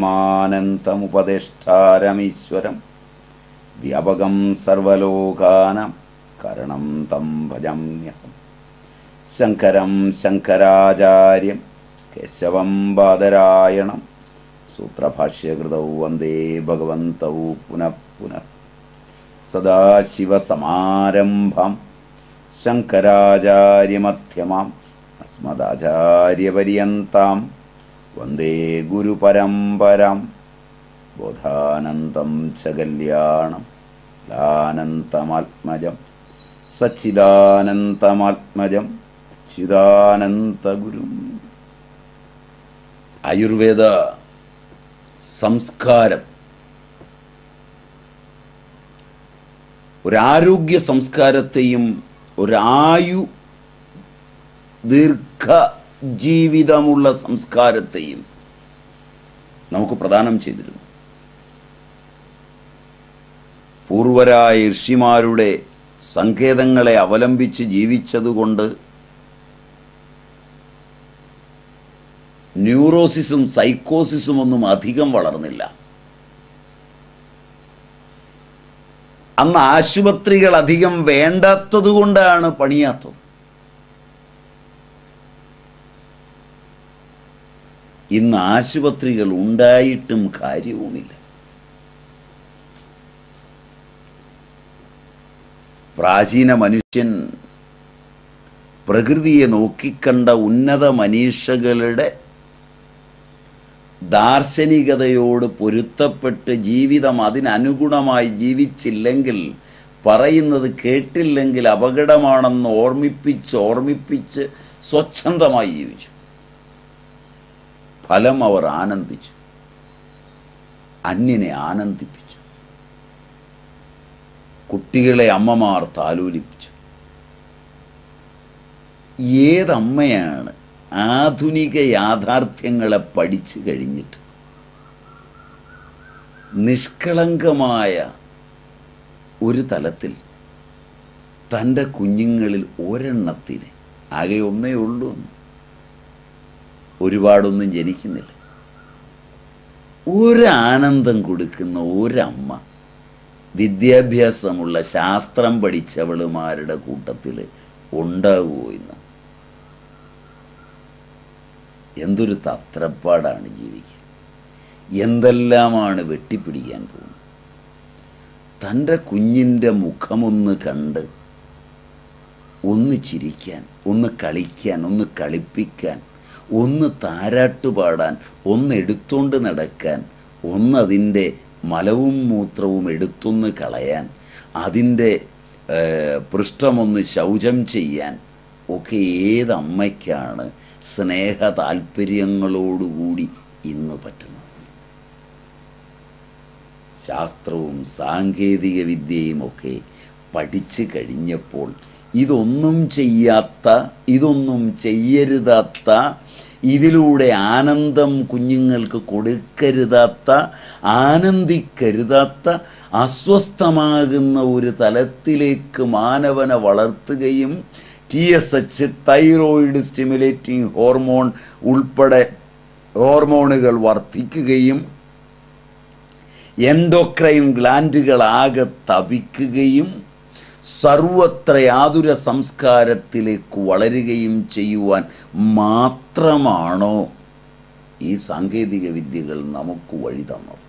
പരമാനന്തമുപദേഷ്ടാരമീശ്വരം വ്യാപകം സർവലോകാനം കരണം തം ഭജമ്യഹം ശങ്കരം ശങ്കരാചാര്യം കേശവം ബാദരായണം. സൂത്രഭാഷ്യകൃതൗ വന്ദേ ഭഗവന്തൗ പുനഃ പുനഃ. സദാശിവസമാരംഭം ശങ്കരാചാര്യമധ്യമാം. അസ്മദാചാര്യപര്യന്താം വന്ദേ ഗുരുപരമ്പരാം. ബോധാനന്തം ച കല്യാണം ലാനന്തമാത്മജം. സച്ചിദാനന്തമാത്മജം. ചിദാനന്തഗുരും. ആയുർവേദ സംസ്കാരം. ഒരാരോഗ്യ സംസ്കാരത്തെയും ഒരായു ദീർഘ ജീവിതമുള്ള സംസ്കാരത്തെയും നമുക്ക് പ്രദാനം ചെയ്തിരുന്നു. പൂർവരായ ഋഷിമാരുടെ സങ്കേതങ്ങളെ അവലംബിച്ച് ജീവിച്ചതുകൊണ്ട് ന്യൂറോസിസും സൈക്കോസിസും ഒന്നും അധികം വളർന്നില്ല. അന്ന് ആശുപത്രികൾ അധികം വേണ്ടാത്തതുകൊണ്ടാണ് പണിയാത്തത്. ഇന്ന് ആശുപത്രികൾ ഉണ്ടായിട്ടും കാര്യവുമില്ല. പ്രാചീന മനുഷ്യൻ പ്രകൃതിയെ നോക്കിക്കണ്ട ഉന്നത മനീഷകളുടെ ദാർശനികതയോട് പൊരുത്തപ്പെട്ട് ജീവിതം അതിനനുഗുണമായി ജീവിച്ചില്ലെങ്കിൽ പറയുന്നത് കേട്ടില്ലെങ്കിൽ അപകടമാണെന്ന് ഓർമ്മിപ്പിച്ച് ഓർമ്മിപ്പിച്ച് സ്വച്ഛന്തമായി ജീവിച്ചു. ഫലം അവർ ആനന്ദിച്ചു. അന്യനെ ആനന്ദിപ്പിച്ചു. കുട്ടികളെ അമ്മമാർ താലോലിപ്പിച്ചു. ഏതമ്മയാണ് ആധുനിക യാഥാർത്ഥ്യങ്ങളെ പഠിച്ചു കഴിഞ്ഞിട്ട് നിഷ്കളങ്കമായ ഒരു തലത്തിൽ തന്റെ കുഞ്ഞുങ്ങളിൽ ഒരെണ്ണത്തിന് ആകെ ഒന്നേ ഉള്ളൂ എന്ന്? ഒരുപാടൊന്നും ജനിക്കുന്നില്ല. ഒരാനന്ദം കൊടുക്കുന്ന ഒരമ്മ വിദ്യാഭ്യാസമുള്ള ശാസ്ത്രം പഠിച്ചവളുമാരുടെ കൂട്ടത്തിൽ ഉണ്ടാകുമോ ഇന്ന്? എന്തൊരു തത്രപ്പാടാണ് ജീവിക്കുക എന്തെല്ലാമാണ് വെട്ടിപ്പിടിക്കാൻ പോകുന്നത്? തന്റെ കുഞ്ഞിന്റെ മുഖമൊന്ന് കണ്ട് ഒന്ന് ചിരിക്കാൻ ഒന്ന് കളിക്കാൻ ഒന്ന് കളിപ്പിക്കാൻ ഒന്ന് താരാട്ടുപാടാൻ ഒന്ന് എടുത്തുകൊണ്ട് നടക്കാൻ ഒന്ന് അതിന്റെ മലവും മൂത്രവും എടുത്തൊന്ന് കളയാൻ അതിന്റെ പൃഷ്ഠമൊന്ന് ശൗചം ചെയ്യാൻ ഒക്കെ ഏതമ്മയ്ക്കാണ് സ്നേഹ താല്പര്യങ്ങളോടുകൂടി ഇന്ന് പറ്റുന്നത്. ശാസ്ത്രവും സാങ്കേതിക വിദ്യയും ഒക്കെ പഠിച്ചു കഴിഞ്ഞപ്പോൾ ഇതൊന്നും ചെയ്യാത്ത ഇതൊന്നും ചെയ്യരുതാത്ത ഇതിലൂടെ ആനന്ദം കുഞ്ഞുങ്ങൾക്ക് കൊടുക്കരുതാത്ത ആനന്ദിക്കരുതാത്ത അസ്വസ്ഥമാകുന്ന ഒരു തലത്തിലേക്ക് മാനവനെ വളർത്തുകയും T S H thyroid stimulating hormone ഉൾപ്പെടെ ഹോർമോണുകൾ വർദ്ധിക്കുകയും എൻഡോക്രൈൻ ഗ്ലാൻഡുകളാകെ തപിക്കുകയും സർവത്ര യാതുര സംസ്കാരത്തിലേക്ക് വളരുകയും ചെയ്യുവാൻ മാത്രമാണോ ഈ സാങ്കേതിക വിദ്യകൾ നമുക്ക് വഴി തന്നത്?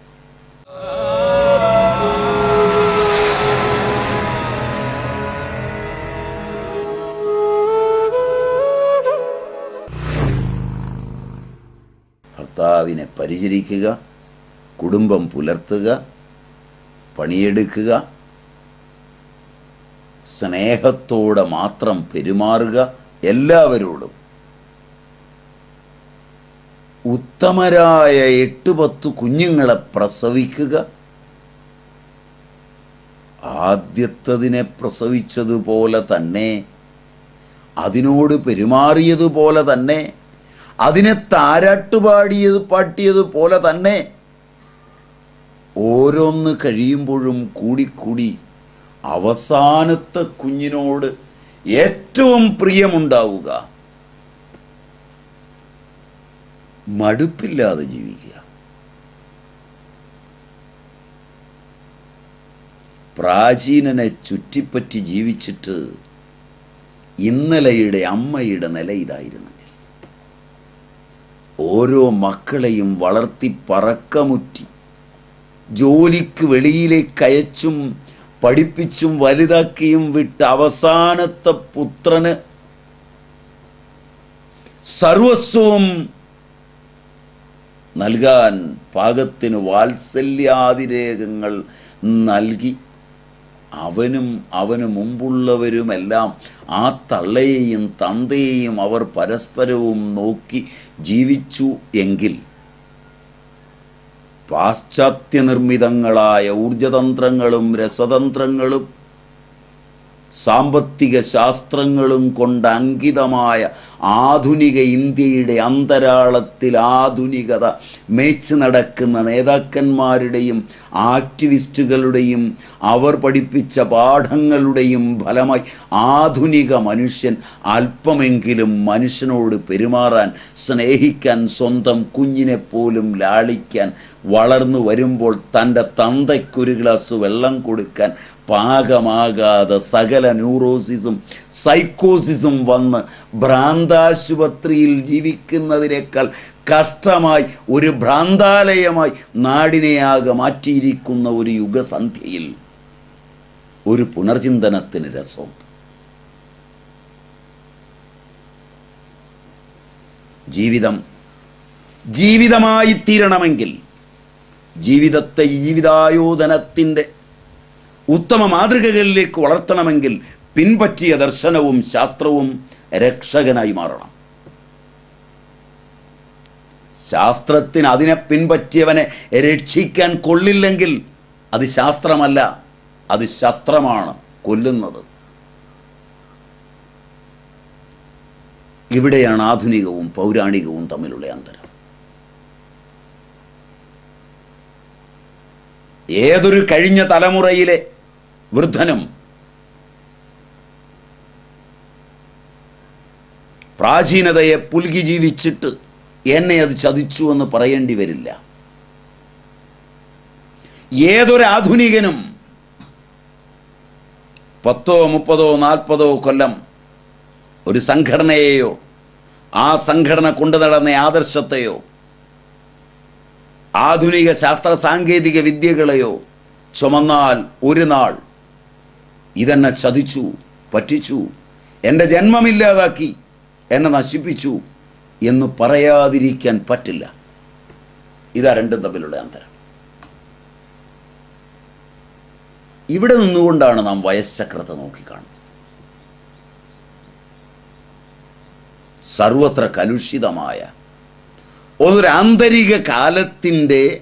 ഭർത്താവിനെ പരിചരിക്കുക കുടുംബം പുലർത്തുക പണിയെടുക്കുക സ്നേഹത്തോടെ മാത്രം പെരുമാറുക എല്ലാവരോടും. ഉത്തമരായ എട്ട് പത്ത് കുഞ്ഞുങ്ങളെ പ്രസവിക്കുക. ആദ്യത്തതിനെ പ്രസവിച്ചതുപോലെ തന്നെ അതിനോട് പെരുമാറിയതുപോലെ തന്നെ അതിനെ താരാട്ടുപാടിയത് പാട്ടിയതുപോലെ തന്നെ ഓരോന്ന് കഴിയുമ്പോഴും കൂടിക്കൂടി അവസാനത്തെ കുഞ്ഞിനോട് ഏറ്റവും പ്രിയമുണ്ടാവുക. മടുപ്പില്ലാതെ ജീവിക്കുക. പ്രാചീനനെ ചുറ്റിപ്പറ്റി ജീവിച്ചിട്ട് ഇന്നലെയുടെ അമ്മയുടെ നില ഇതായിരുന്നെങ്കിൽ. ഓരോ മക്കളെയും വളർത്തി പറക്കമുറ്റി ജോലിക്ക് വെളിയിലേക്ക് അയച്ചും പഠിപ്പിച്ചും വലുതാക്കിയും വിട്ട് അവസാനത്തെ പുത്രന് സർവസ്വവും നൽകാൻ പാകത്തിന് വാത്സല്യാതിരേഖങ്ങൾ നൽകി. അവനും അവന് മുമ്പുള്ളവരുമെല്ലാം ആ തള്ളയെയും തന്തയെയും അവർ പരസ്പരവും നോക്കി ജീവിച്ചു എങ്കിൽ പാശ്ചാത്യ നിർമ്മിതങ്ങളായ ഊർജതന്ത്രങ്ങളും രസതന്ത്രങ്ങളും സാമ്പത്തിക ശാസ്ത്രങ്ങളും കൊണ്ട് അങ്കിതമായ ആധുനിക ഇന്ത്യയുടെ അന്തരാളത്തിൽ ആധുനികത മേച്ച് നടക്കുന്ന നേതാക്കന്മാരുടെയും ആക്ടിവിസ്റ്റുകളുടെയും അവർ പഠിപ്പിച്ച പാഠങ്ങളുടെയും ഫലമായി ആധുനിക മനുഷ്യൻ അല്പമെങ്കിലും മനുഷ്യനോട് പെരുമാറാൻ സ്നേഹിക്കാൻ സ്വന്തം കുഞ്ഞിനെ പോലും ലാളിക്കാൻ വളർന്നു വരുമ്പോൾ തന്റെ തന്തയ്ക്കൊരു ഗ്ലാസ് വെള്ളം കൊടുക്കാൻ പാകമാകാതെ സകല ന്യൂറോസിസും സൈക്കോസിസും വന്ന് ഭ്രാന്താശുപത്രിയിൽ ജീവിക്കുന്നതിനേക്കാൾ കഷ്ടമായി ഒരു ഭ്രാന്താലയമായി നാടിനെയാകെ മാറ്റിയിരിക്കുന്ന ഒരു യുഗസന്ധ്യയിൽ ഒരു പുനർചിന്തനത്തിന് രസം ജീവിതം ജീവിതമായി തീരണമെങ്കിൽ ജീവിതത്തെ ജീവിതായോധനത്തിന്റെ ഉത്തമ മാതൃകകളിലേക്ക് വളർത്തണമെങ്കിൽ പിൻപറ്റിയ ദർശനവും ശാസ്ത്രവും രക്ഷകനായി മാറണം. ശാസ്ത്രത്തിന് അതിനെ പിൻപറ്റിയവനെ രക്ഷിക്കാൻ കൊള്ളില്ലെങ്കിൽ അത് ശാസ്ത്രമല്ല അത് ശസ്ത്രമാണ് കൊല്ലുന്നത്. ഇവിടെയാണ് ആധുനികവും പൗരാണികവും തമ്മിലുള്ള അന്തരം. ഏതൊരു കഴിഞ്ഞ തലമുറയിലെ വൃദ്ധനും. പ്രാചീനതയെ പുൽകി ജീവിച്ചിട്ട് എന്നെ അത് ചതിച്ചു എന്ന് പറയേണ്ടി വരില്ല. ഏതൊരാധുനികനും പത്തോ മുപ്പതോ നാൽപ്പതോ കൊല്ലം ഒരു സംഘടനയെയോ ആ സംഘടന കൊണ്ടു നടന്ന ആദർശത്തെയോ ആധുനിക ശാസ്ത്ര സാങ്കേതിക വിദ്യകളെയോ ചുമന്നാൽ ഒരു നാൾ ഇതെന്നെ ചതിച്ചു പറ്റിച്ചു എന്റെ ജന്മമില്ലാതാക്കി എന്നെ നശിപ്പിച്ചു എന്ന് പറയാതിരിക്കാൻ പറ്റില്ല. ഇതാ രണ്ടും തമ്മിലുള്ള അന്തരം. ഇവിടെ നിന്നുകൊണ്ടാണ് നാം വയസ്ചക്രത്തെ നോക്കിക്കാണുന്നത്. സർവത്ര കലുഷിതമായ ഒരു കാലത്തിന്റെ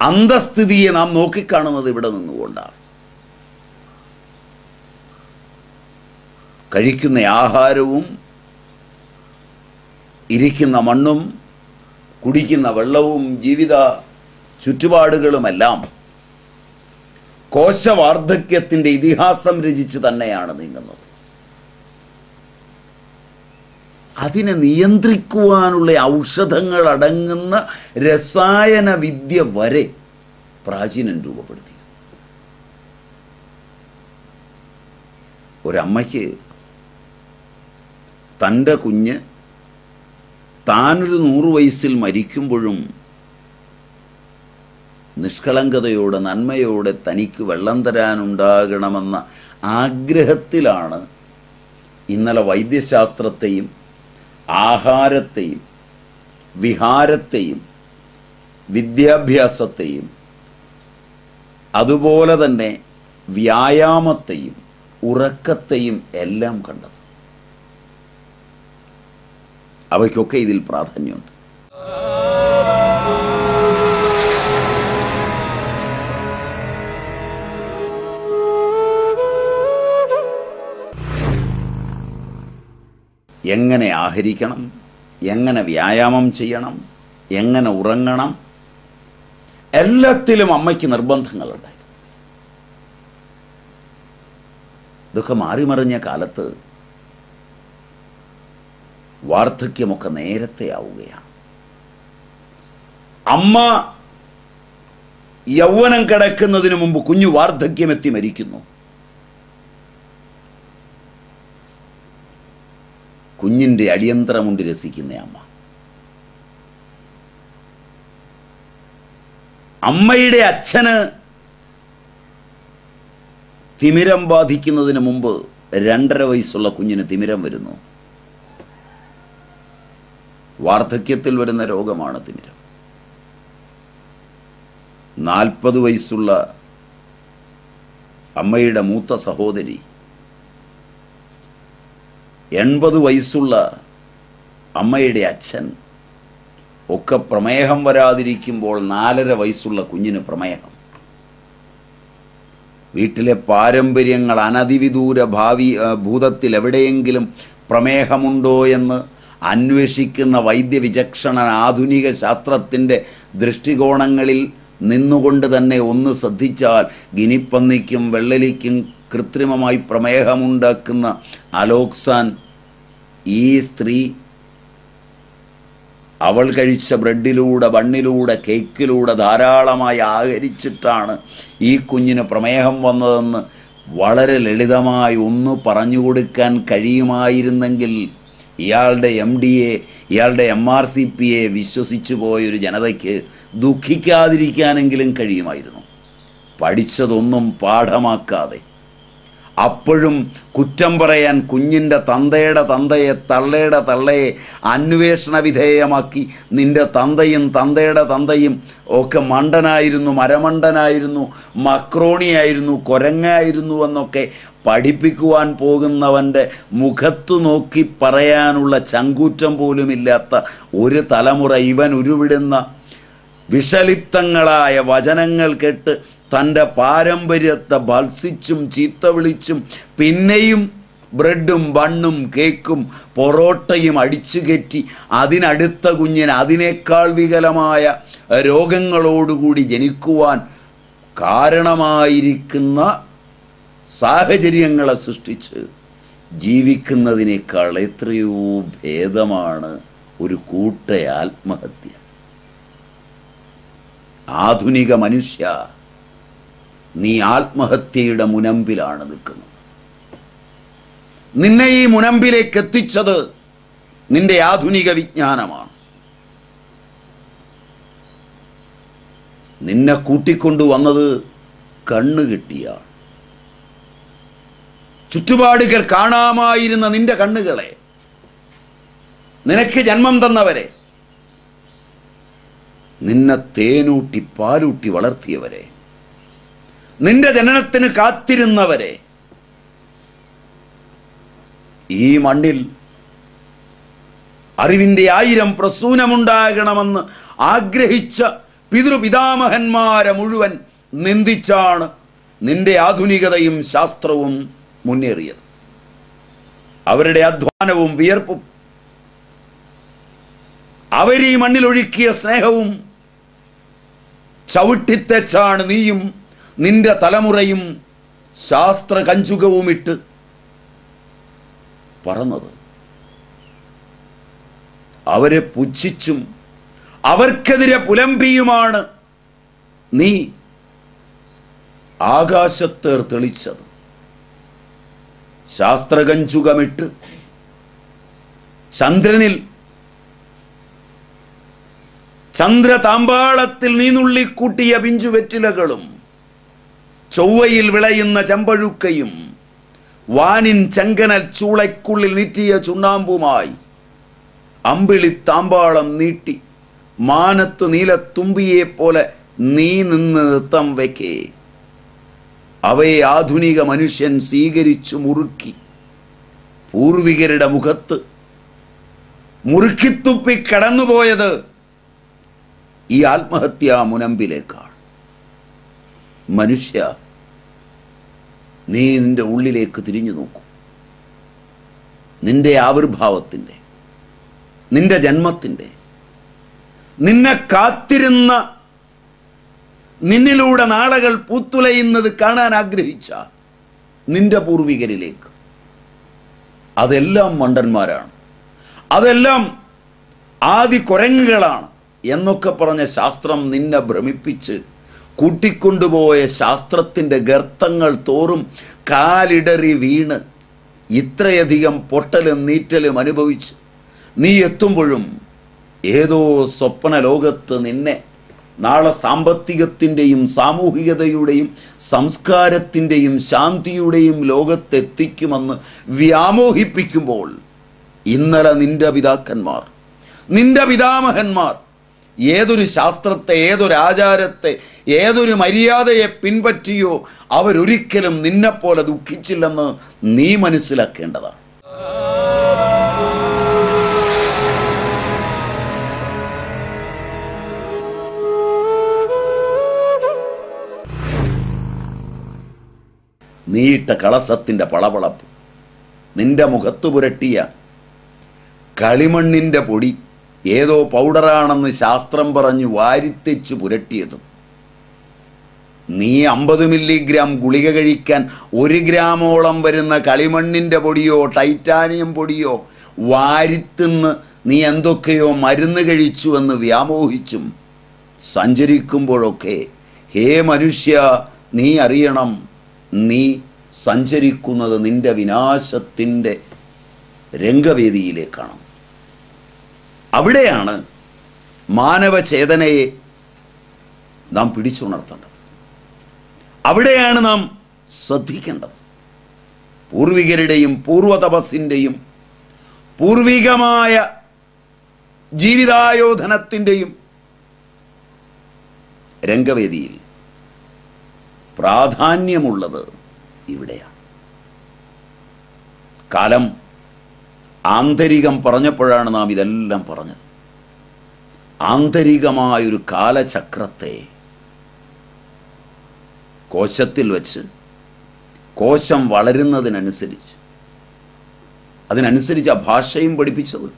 അന്തസ്ഥിതിയെ നാം നോക്കിക്കാണുന്നത് ഇവിടെ നിന്നുകൊണ്ടാണ്. കഴിക്കുന്ന ആഹാരവും ഇരിക്കുന്ന മണ്ണും കുടിക്കുന്ന വെള്ളവും ജീവിത ചുറ്റുപാടുകളുമെല്ലാം കോശവാർദ്ധക്യത്തിന്റെ ഇതിഹാസം രചിച്ചു തന്നെയാണ് നീങ്ങുന്നത്. അതിനെ നിയന്ത്രിക്കുവാനുള്ള ഔഷധങ്ങൾ അടങ്ങുന്ന രസായന വിദ്യ വരെ പ്രാചീനൻ രൂപപ്പെടുത്തി ഒരമ്മയ്ക്ക് തന്റെ കുഞ്ഞ് താനൊരു നൂറ് വയസ്സിൽ മരിക്കുമ്പോഴും നിഷ്കളങ്കതയോടെ നന്മയോടെ തനിക്ക് വെള്ളം തരാനുണ്ടാകണമെന്ന ആഗ്രഹത്തിലാണ് ഇന്നലെ വൈദ്യശാസ്ത്രത്തെയും ആഹാരത്തെയും വിഹാരത്തെയും വിദ്യാഭ്യാസത്തെയും അതുപോലെ തന്നെ വ്യായാമത്തെയും ഉറക്കത്തെയും എല്ലാം കണ്ടത്. അവയ്ക്കൊക്കെ ഇതിൽ പ്രാധാന്യമുണ്ട്. എങ്ങനെ ആഹരിക്കണം? എങ്ങനെ വ്യായാമം ചെയ്യണം? എങ്ങനെ ഉറങ്ങണം? എല്ലാത്തിലും അമ്മയ്ക്ക് നിർബന്ധങ്ങളുണ്ടായിരുന്നു. ഇതൊക്കെ മാറിമറിഞ്ഞ കാലത്ത് വാർദ്ധക്യമൊക്കെ നേരത്തെ ആവുകയാണ്. അമ്മ യൗവനം കിടക്കുന്നതിന് മുമ്പ് കുഞ്ഞു വാർദ്ധക്യമെത്തി മരിക്കുന്നു. കുഞ്ഞിന്റെ അടിയന്തരമുണ്ട് രസിക്കുന്ന അമ്മ. അമ്മയുടെ അച്ഛന് തിമിരം ബാധിക്കുന്നതിന് മുമ്പ് രണ്ടര വയസ്സുള്ള കുഞ്ഞിന് തിമിരം വരുന്നു. വാർദ്ധക്യത്തിൽ വരുന്ന രോഗമാണ് തിമിരം. നാൽപ്പത് വയസ്സുള്ള അമ്മയുടെ മൂത്ത സഹോദരി എൺപത് വയസ്സുള്ള അമ്മയുടെ അച്ഛൻ ഒക്കെ പ്രമേഹം വരാതിരിക്കുമ്പോൾ നാലര വയസ്സുള്ള കുഞ്ഞിന് പ്രമേഹം. വീട്ടിലെ പാരമ്പര്യങ്ങൾ അനധിവിദൂര ഭാവി ഭൂതത്തിൽ എവിടെയെങ്കിലും പ്രമേഹമുണ്ടോ എന്ന് അന്വേഷിക്കുന്ന വൈദ്യവിചക്ഷണൻ ആധുനിക ശാസ്ത്രത്തിന്റെ ദൃഷ്ടികോണങ്ങളിൽ നിന്നുകൊണ്ട് തന്നെ ഒന്ന് ശ്രദ്ധിച്ചാൽ ഗിനിപ്പന്നിക്കും വെള്ളലിക്കും കൃത്രിമമായി പ്രമേഹമുണ്ടാക്കുന്ന അലോക്സാൻ ഈ സ്ത്രീ അവൾ കഴിച്ച ബ്രെഡിലൂടെ ബണ്ണിലൂടെ കേക്കിലൂടെ ധാരാളമായി ആഹരിച്ചിട്ടാണ് ഈ കുഞ്ഞിന് പ്രമേഹം വന്നതെന്ന് വളരെ ലളിതമായി ഒന്ന് പറഞ്ഞു കൊടുക്കാൻ കഴിയുമായിരുന്നെങ്കിൽ ഇയാളുടെ എം ഡി എ ഇയാളുടെ M R C P A വിശ്വസിച്ചു പോയൊരു ജനതയ്ക്ക് ദുഃഖിക്കാതിരിക്കാനെങ്കിലും കഴിയുമായിരുന്നു. പഠിച്ചതൊന്നും പാഠമാക്കാതെ. അപ്പോഴും കുറ്റം പറയാൻ കുഞ്ഞിന്റെ തന്തയുടെ തന്തയെ തള്ളയുടെ തള്ളയെ അന്വേഷണ വിധേയമാക്കി നിന്റെ തന്തയും തന്തയുടെ തന്തയും ഒക്കെ മണ്ടനായിരുന്നു മരമണ്ടനായിരുന്നു മക്രോണിയായിരുന്നു കൊരങ്ങായിരുന്നു എന്നൊക്കെ പഠിപ്പിക്കുവാൻ പോകുന്നവന്റെ മുഖത്തു നോക്കി പറയാനുള്ള ചങ്കൂറ്റം പോലുമില്ലാത്ത ഒരു തലമുറ ഇവൻ ഉരുവിടുന്ന വിഷലിപ്തങ്ങളായ വചനങ്ങൾ കേട്ട് തന്റെ പാരമ്പര്യത്തെ ഭത്സിച്ചും ചീത്ത വിളിച്ചും പിന്നെയും ബ്രെഡും ബണ്ണും കേക്കും പൊറോട്ടയും അടിച്ചു കയറ്റി അതിനടുത്ത കുഞ്ഞിന് അതിനേക്കാൾ വികലമായ രോഗങ്ങളോടുകൂടി ജനിക്കുവാൻ കാരണമായിരിക്കുന്ന സാഹചര്യങ്ങളെ സൃഷ്ടിച്ച് ജീവിക്കുന്നതിനേക്കാൾ എത്രയോ ഭേദമാണ് ഒരു കൂട്ട ആത്മഹത്യ. ആധുനിക മനുഷ്യ നീ ആത്മഹത്യയുടെ മുനമ്പിലാണ് നിൽക്കുന്നത്. നിന്നെ ഈ മുനമ്പിലേക്ക് എത്തിച്ചത് നിന്റെ ആധുനിക വിജ്ഞാനമാണ്. നിന്നെ കൂട്ടിക്കൊണ്ടുവന്നത് കണ്ണു കിട്ടിയാണ് ചുറ്റുപാടുകൾ കാണാമായിരുന്ന നിന്റെ കണ്ണുകളെ. നിനക്ക് ജന്മം തന്നവരെ. നിന്നെ തേനൂട്ടി പാലൂട്ടി വളർത്തിയവരെ. നിന്റെ ജനനത്തിന് കാത്തിരുന്നവരെ. ഈ മണ്ണിൽ അറിവിന്റെ ആയിരം പ്രസൂനമുണ്ടാകണമെന്ന് ആഗ്രഹിച്ച പിതൃപിതാമഹന്മാരെ മുഴുവൻ നിന്ദിച്ചാണ് നിന്റെ ആധുനികതയും ശാസ്ത്രവും മുന്നേറിയത്. അവരുടെ അധ്വാനവും വിയർപ്പും അവരീ മണ്ണിലൊഴുക്കിയ സ്നേഹവും ചവിട്ടിത്തെച്ചാണ് നീയും നിന്റെ തലമുറയും ശാസ്ത്ര കഞ്ചുകവുമിട്ട് പറന്നത്. അവരെ പുച്ഛിച്ചും അവർക്കെതിരെ പുലമ്പിയുമാണ് നീ ആകാശത്തേർ തെളിച്ചത്. ശാസ്ത്രകഞ്ചുകമിട്ട് ചന്ദ്രനിൽ ചന്ദ്രതാമ്പാളത്തിൽ നീനുള്ളിക്കൂട്ടിയ പിഞ്ചുവെറ്റിലകളും ചൊവ്വയിൽ വിളയുന്ന ചെമ്പഴുക്കയും വാനിൻ ചങ്കനൽ ചൂളയ്ക്കുള്ളിൽ നീറ്റിയ ചുണ്ണാമ്പുമായി അമ്പിളി താമ്പാളം നീട്ടി മാനത്തു നീലത്തുമ്പിയെ പോലെ നീ നിന്ന് നൃത്തം വയ്ക്കേ അവയെ ആധുനിക മനുഷ്യൻ സ്വീകരിച്ചു മുറുക്കി. പൂർവികരുടെ മുഖത്ത് മുറുക്കിത്തുപ്പി കടന്നുപോയത് ഈ ആത്മഹത്യാ മുനമ്പിലേക്കാണ്. മനുഷ്യ നീ നിന്റെ ഉള്ളിലേക്ക് തിരിഞ്ഞു നോക്കൂ. നിന്റെ ആവിർഭാവത്തിന്റെ നിന്റെ ജന്മത്തിന്റെ നിന്നെ കാത്തിരുന്ന നിന്നിലൂടെ നാളകൾ പൂത്തുലയുന്നത് കാണാൻ ആഗ്രഹിച്ച നിന്റെ പൂർവികരിലേക്ക്. അതെല്ലാം മണ്ടന്മാരാണ്. അതെല്ലാം ആദി കുരങ്ങുകളാണ് എന്നൊക്കെ പറഞ്ഞ ശാസ്ത്രം നിന്നെ ഭ്രമിപ്പിച്ച് കൂട്ടിക്കൊണ്ടുപോയ ശാസ്ത്രത്തിന്റെ ഗർത്തങ്ങൾ തോറും കാലിടറി വീണ് ഇത്രയധികം പൊട്ടലും നീറ്റലും അനുഭവിച്ച് നീ എത്തുമ്പോഴും ഏതോ സ്വപ്ന ലോകത്ത് നിന്നെ നാളെ സാമ്പത്തികത്തിന്റെയും സാമൂഹികതയുടെയും സംസ്കാരത്തിന്റെയും ശാന്തിയുടെയും ലോകത്തെത്തിക്കുമെന്ന് വ്യാമോഹിപ്പിക്കുമ്പോൾ ഇന്നലെ നിന്റെ പിതാക്കന്മാർ നിന്റെ പിതാമഹന്മാർ ഏതൊരു ശാസ്ത്രത്തെ ഏതൊരു ആചാരത്തെ ഏതൊരു മര്യാദയെ പിൻപറ്റിയോ അവരൊരിക്കലും നിന്നെപ്പോലെ ദുഃഖിച്ചില്ലെന്ന് നീ മനസ്സിലാക്കേണ്ടതാണ്. നീയിട്ട കളസത്തിന്റെ പളപളപ്പ്. നിന്റെ മുഖത്തു പുരട്ടിയ കളിമണ്ണിന്റെ പൊടി ഏതോ പൗഡറാണെന്ന് ശാസ്ത്രം പറഞ്ഞു വാരിത്തെച്ച് പുരട്ടിയതും. നീ അമ്പത് മില്ലിഗ്രാം ഗുളിക കഴിക്കാൻ ഒരു ഗ്രാമോളം വരുന്ന കളിമണ്ണിന്റെ പൊടിയോ ടൈറ്റാനിയം പൊടിയോ വാരിത്തിന്ന് നീ എന്തൊക്കെയോ മരുന്ന് കഴിച്ചുവെന്ന് വ്യാമോഹിച്ചും സഞ്ചരിക്കുമ്പോഴൊക്കെ ഹേ മനുഷ്യ നീ അറിയണം നീ സഞ്ചരിക്കുന്നത് നിന്റെ വിനാശത്തിന്റെ രംഗവേദിയിലേക്കാണ്. അവിടെയാണ് മാനവചേതനയെ നാം പിടിച്ചുണർത്തേണ്ടത്. അവിടെയാണ് നാം ശ്രദ്ധിക്കേണ്ടത്. പൂർവികരുടെയും പൂർവതപസ്സിന്റെയും പൂർവികമായ ജീവിതായോധനത്തിന്റെയും രംഗവേദിയിൽ പ്രാധാന്യമുള്ളത് ഇവിടെയാണ് കാലം ആന്തരികം പറഞ്ഞപ്പോഴാണ് നാം ഇതെല്ലാം പറഞ്ഞത്. ആന്തരികമായൊരു കാലചക്രത്തെ കോശത്തിൽ വച്ച് കോശം വളരുന്നതിനനുസരിച്ച് അതിനനുസരിച്ച് ആ ഭാഷയും പഠിപ്പിച്ചത്.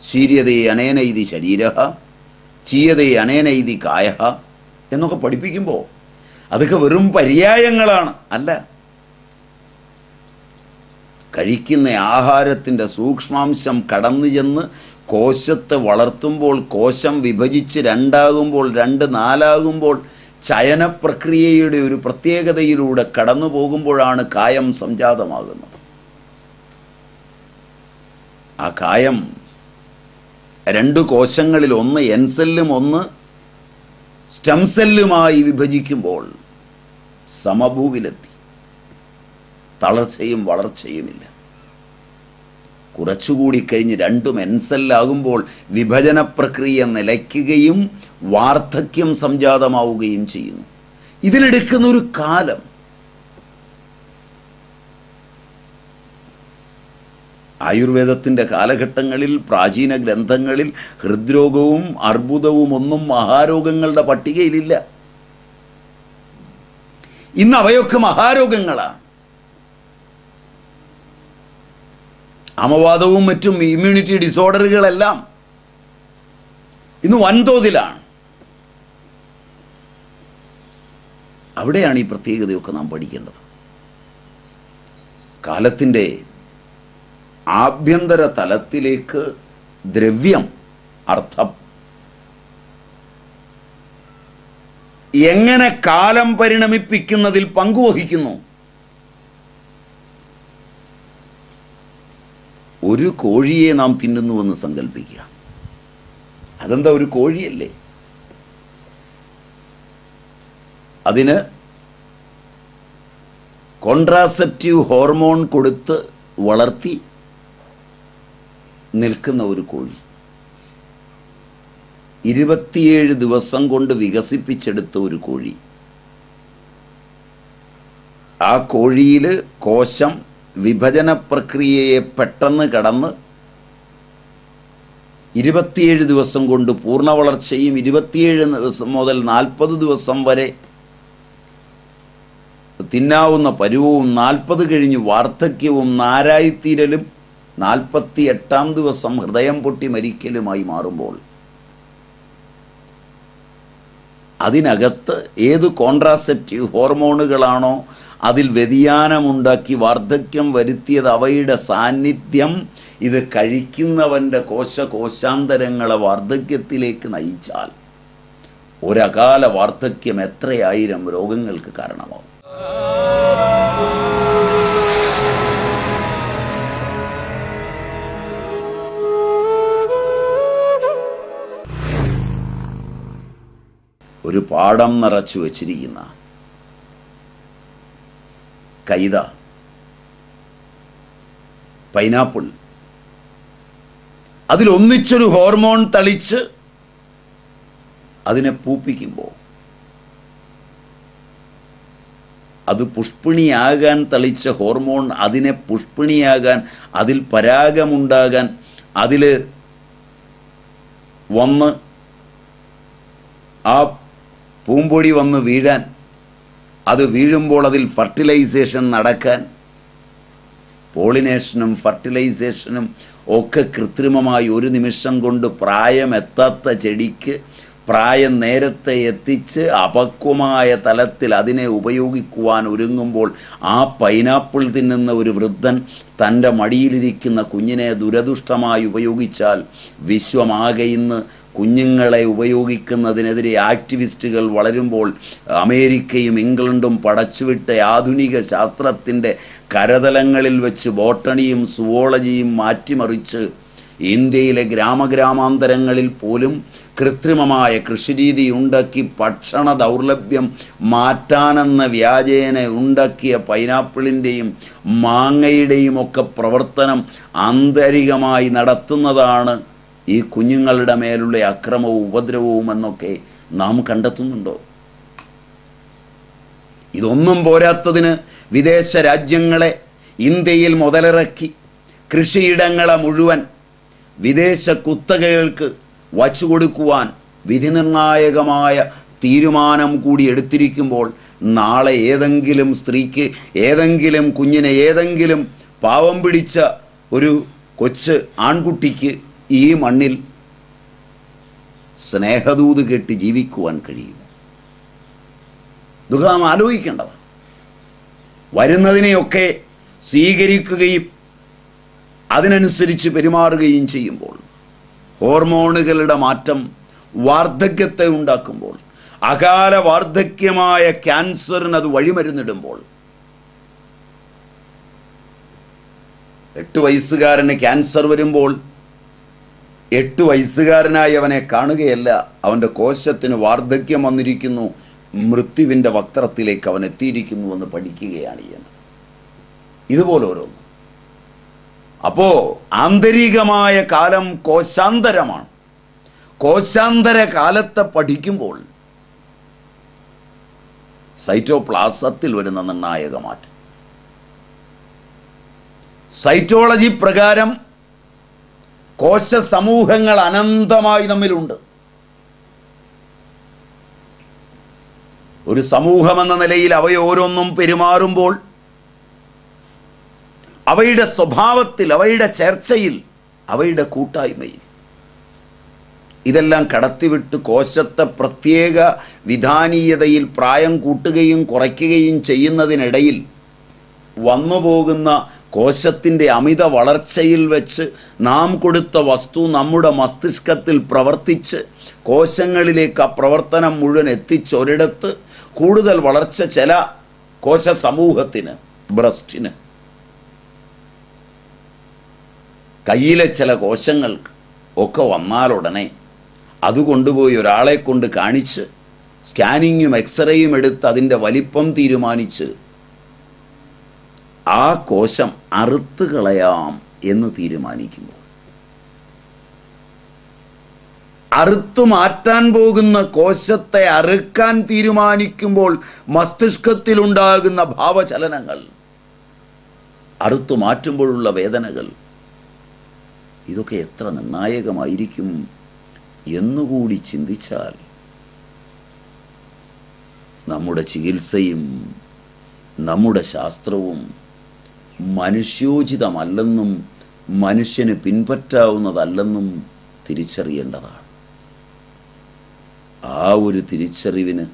ശീര്യതയെ അനേനൈതി ശരീര ചീയതയെ അനേനൈതി കായ എന്നൊക്കെ പഠിപ്പിക്കുമ്പോൾ അതൊക്കെ വെറും പര്യായങ്ങളാണ്. അല്ല. കഴിക്കുന്ന ആഹാരത്തിന്റെ സൂക്ഷ്മാംശം കടന്നു ചെന്ന് കോശത്തെ വളർത്തുമ്പോൾ കോശം വിഭജിച്ച് രണ്ടാകുമ്പോൾ രണ്ട് നാലാകുമ്പോൾ ചയന പ്രക്രിയയുടെ ഒരു പ്രത്യേകതയിലൂടെ കടന്നു പോകുമ്പോഴാണ് കായം സംജാതമാകുന്നത്. ആ കായം രണ്ട് കോശങ്ങളിൽ ഒന്ന് എൻസെല്ലും ഒന്ന് സ്റ്റം സെല്ലുമായി വിഭജിക്കുമ്പോൾ സമഭൂവിലെത്തി. തളർച്ചയും വളർച്ചയുമില്ല. കുറച്ചുകൂടി കഴിഞ്ഞ് രണ്ടും എൻസെല്ലാകുമ്പോൾ വിഭജന പ്രക്രിയ നിലയ്ക്കുകയും വാർദ്ധക്യം സംജാതമാവുകയും ചെയ്യുന്നു. ഇതിലെടുക്കുന്ന ഒരു കാലം ആയുർവേദത്തിന്റെ കാലഘട്ടങ്ങളിൽ പ്രാചീന ഗ്രന്ഥങ്ങളിൽ ഹൃദ്രോഗവും അർബുദവും ഒന്നും മഹാരോഗങ്ങളുടെ പട്ടികയിലില്ല. ഇന്ന് അവയൊക്കെ മഹാരോഗങ്ങളാണ് അമവാദവും മറ്റും ഇമ്മ്യൂണിറ്റി ഡിസോർഡറുകളെല്ലാം ഇന്ന് വൻതോതിലാണ്. അവിടെയാണ് ഈ പ്രത്യേകതയൊക്കെ നാം പഠിക്കേണ്ടത്. കാലത്തിന്റെ ആഭ്യന്തര തലത്തിലേക്ക് ദ്രവ്യം അർത്ഥം. എങ്ങനെ കാലം പരിണമിപ്പിക്കുന്നതിൽ പങ്കുവഹിക്കുന്നു? ഒരു കോഴിയെ നാം തിന്നുന്നുവെന്ന് സങ്കല്പിക്കുക അതെന്താ ഒരു കോഴിയല്ലേ? അതിന് കോൺട്രാസെപ്റ്റീവ് ഹോർമോൺ കൊടുത്ത് വളർത്തി നിൽക്കുന്ന ഒരു കോഴി. ഇരുപത്തിയേഴ് ദിവസം കൊണ്ട് വികസിപ്പിച്ചെടുത്ത ഒരു കോഴി. ആ കോഴിയിൽ കോശം വിഭജന പ്രക്രിയയെ പെട്ടെന്ന് കടന്ന് ഇരുപത്തിയേഴ് ദിവസം കൊണ്ട് പൂർണ വളർച്ചയും ഇരുപത്തിയേഴ് ദിവസം മുതൽ നാൽപ്പത് ദിവസം വരെ തിന്നാവുന്ന പരുവവും നാൽപ്പത് കഴിഞ്ഞ് വാർദ്ധക്യവും നാരായിത്തീരലും നാൽപ്പത്തി എട്ടാം ദിവസം ഹൃദയം പൊട്ടി മരിക്കലുമായി മാറുമ്പോൾ അതിനകത്ത് ഏത് കോൺട്രാസെപ്റ്റീവ് ഹോർമോണുകളാണോ അതിൽ വ്യതിയാനമുണ്ടാക്കി വാർദ്ധക്യം വരുത്തിയത് അവയുടെ സാന്നിധ്യം ഇത് കഴിക്കുന്നവന്റെ കോശ കോശാന്തരങ്ങളെ വാർദ്ധക്യത്തിലേക്ക് നയിച്ചാൽ ഒരകാല വാർദ്ധക്യം എത്രയായിരം രോഗങ്ങൾക്ക് കാരണമാവും. ഒരു പാടം നിറച്ചു വച്ചിരിക്കുന്ന കൈത പൈനാപ്പിൾ അതിലൊന്നിച്ചൊരു ഹോർമോൺ തളിച്ച് അതിനെ പൂപ്പിക്കുമ്പോൾ അത് പുഷ്പിണിയാകാൻ തളിച്ച ഹോർമോൺ അതിനെ പുഷ്പിണിയാകാൻ അതിൽ പരാഗമുണ്ടാകാൻ അതിൽ വന്ന് ആ പൂമ്പൊടി വന്ന് വീഴാൻ അത് വീഴുമ്പോൾ അതിൽ ഫർട്ടിലൈസേഷൻ നടക്കാൻ പോളിനേഷനും ഫർട്ടിലൈസേഷനും ഒക്കെ കൃത്രിമമായി ഒരു നിമിഷം കൊണ്ട് പ്രായമെത്താത്ത ചെടിക്ക് പ്രായം നേരത്തെ എത്തിച്ച് അപക്വമായ തലത്തിൽ അതിനെ ഉപയോഗിക്കുവാൻ ഒരുങ്ങുമ്പോൾ ആ പൈനാപ്പിൾ തിന്നുന്ന ഒരു വൃദ്ധൻ തന്റെ മടിയിലിരിക്കുന്ന കുഞ്ഞിനെ ദുരദുഷ്ടമായി ഉപയോഗിച്ചാൽ വിശ്വമാകെ ഇന്ന് കുഞ്ഞുങ്ങളെ ഉപയോഗിക്കുന്നതിനെതിരെ ആക്ടിവിസ്റ്റുകൾ വളരുമ്പോൾ അമേരിക്കയും ഇംഗ്ലണ്ടും പടച്ചുവിട്ട ആധുനിക ശാസ്ത്രത്തിന്റെ കരതലങ്ങളിൽ വെച്ച് ബോട്ടണിയും സുവോളജിയും മാറ്റിമറിച്ച് ഇന്ത്യയിലെ ഗ്രാമഗ്രാമാന്തരങ്ങളിൽ പോലും കൃത്രിമമായ കൃഷിരീതി ഉണ്ടാക്കി ഭക്ഷണ ദൗർലഭ്യം മാറ്റാനെന്ന വ്യാജേന ഉണ്ടാക്കിയ പൈനാപ്പിളിന്റെയും മാങ്ങയുടെയും ഒക്കെ പ്രവർത്തനം ആന്തരികമായി നടത്തുന്നതാണ് ഈ കുഞ്ഞുങ്ങളുടെ മേലുള്ള അക്രമവും ഉപദ്രവവും എന്നൊക്കെ നാം കണ്ടെത്തുന്നുണ്ടോ? ഇതൊന്നും പോരാത്തതിന് വിദേശ രാജ്യങ്ങളെ ഇന്ത്യയിൽ മുതലിറക്കി കൃഷിയിടങ്ങളെ മുഴുവൻ വിദേശ കുത്തകകൾക്ക് വച്ചുകൊടുക്കുവാൻ വിധിനിർണായകമായ തീരുമാനം കൂടി എടുത്തിരിക്കുമ്പോൾ നാളെ ഏതെങ്കിലും സ്ത്രീക്ക് ഏതെങ്കിലും കുഞ്ഞിനെ ഏതെങ്കിലും പാവം പിടിച്ച ഒരു കൊച്ച് ആൺകുട്ടിക്ക് ഈ മണ്ണിൽ സ്നേഹദൂത് കെട്ടി ജീവിക്കുവാൻ കഴിയും ഇതൊക്കെ നാം വരുന്നതിനെയൊക്കെ സ്വീകരിക്കുകയും അതിനനുസരിച്ച് പെരുമാറുകയും ചെയ്യുമ്പോൾ ഹോർമോണുകളുടെ മാറ്റം വാർദ്ധക്യത്തെ ഉണ്ടാക്കുമ്പോൾ അകാല വാർദ്ധക്യമായ ക്യാൻസറിന് അത് വഴിമരുന്നിടുമ്പോൾ എട്ട് വയസ്സുകാരന് ക്യാൻസർ വരുമ്പോൾ എട്ട് വയസ്സുകാരനായി അവനെ കാണുകയല്ല. അവന്റെ കോശത്തിന് വാർദ്ധക്യം വന്നിരിക്കുന്നു. മൃത്യുവിന്റെ വക്രത്തിലേക്ക് അവൻ എത്തിയിരിക്കുന്നു എന്ന് പഠിക്കുകയാണ് ചെയ്യുന്നത് ഇതുപോലെ ഓരോന്ന്. അപ്പോ ആന്തരികമായ കാലം കോശാന്തരമാണ്. കോശാന്തര കാലത്തെ പഠിക്കുമ്പോൾ സൈറ്റോപ്ലാസത്തിൽ വരുന്ന നിർണായക മാറ്റം സൈറ്റോളജി പ്രകാരം കോശ സമൂഹങ്ങൾ അനന്തമായി തമ്മിലുണ്ട് ഒരു സമൂഹമെന്ന നിലയിൽ അവയോരോന്നും പെരുമാറുമ്പോൾ അവയുടെ സ്വഭാവത്തിൽ അവയുടെ ചർച്ചയിൽ അവയുടെ കൂട്ടായ്മയിൽ ഇതെല്ലാം കടത്തിവിട്ട് കോശത്തെ പ്രത്യേക വിധാനീയതയിൽ പ്രായം കൂട്ടുകയും കുറയ്ക്കുകയും ചെയ്യുന്നതിനിടയിൽ വന്നുപോകുന്ന കോശത്തിന്റെ അമിത വളർച്ചയിൽ വെച്ച് നാം കൊടുത്ത വസ്തു നമ്മുടെ മസ്തിഷ്കത്തിൽ പ്രവർത്തിച്ച് കോശങ്ങളിലേക്ക് ആ പ്രവർത്തനം മുഴുവൻ എത്തിച്ചൊരിടത്ത് കൂടുതൽ വളർച്ച ചില കോശ സമൂഹത്തിന് ബ്രസ്റ്റിന്. കയ്യിലെ ചില കോശങ്ങൾക്ക് ഒക്കെ വന്നാലുടനെ അത് കൊണ്ടുപോയി ഒരാളെ കൊണ്ട് കാണിച്ച് സ്കാനിങ്ങും എക്സ്റേയും എടുത്ത് അതിന്റെ വലിപ്പം തീരുമാനിച്ച് ആ കോശം അറുത്ത് കളയാം എന്ന് തീരുമാനിക്കുന്നു. അറുത്തു മാറ്റാൻ പോകുന്ന കോശത്തെ അറുക്കാൻ തീരുമാനിക്കുമ്പോൾ മസ്തിഷ്കത്തിലുണ്ടാകുന്ന ഭാവചലനങ്ങൾ അറുത്തു മാറ്റുമ്പോഴുള്ള വേദനകൾ ഇതൊക്കെ എത്ര നിർണായകമായിരിക്കും എന്നുകൂടി ചിന്തിച്ചാൽ നമ്മുടെ ചികിത്സയും നമ്മുടെ ശാസ്ത്രവും മനുഷ്യോചിതമല്ലെന്നും മനുഷ്യന് പിൻപറ്റാവുന്നതല്ലെന്നും തിരിച്ചറിയേണ്ടതാണ്. ആ ഒരു തിരിച്ചറിവിന്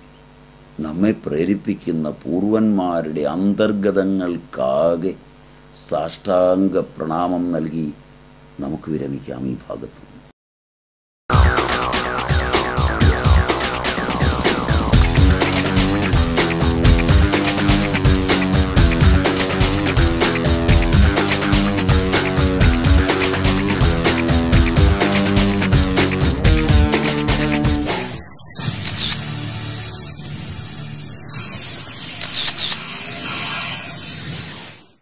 നമ്മെ പ്രേരിപ്പിക്കുന്ന പൂർവന്മാരുടെ അന്തർഗതങ്ങൾക്കാകെ സാഷ്ടാംഗ പ്രണാമം നൽകി നമുക്ക് വിരമിക്കാം ഈ ഭാഗത്ത്.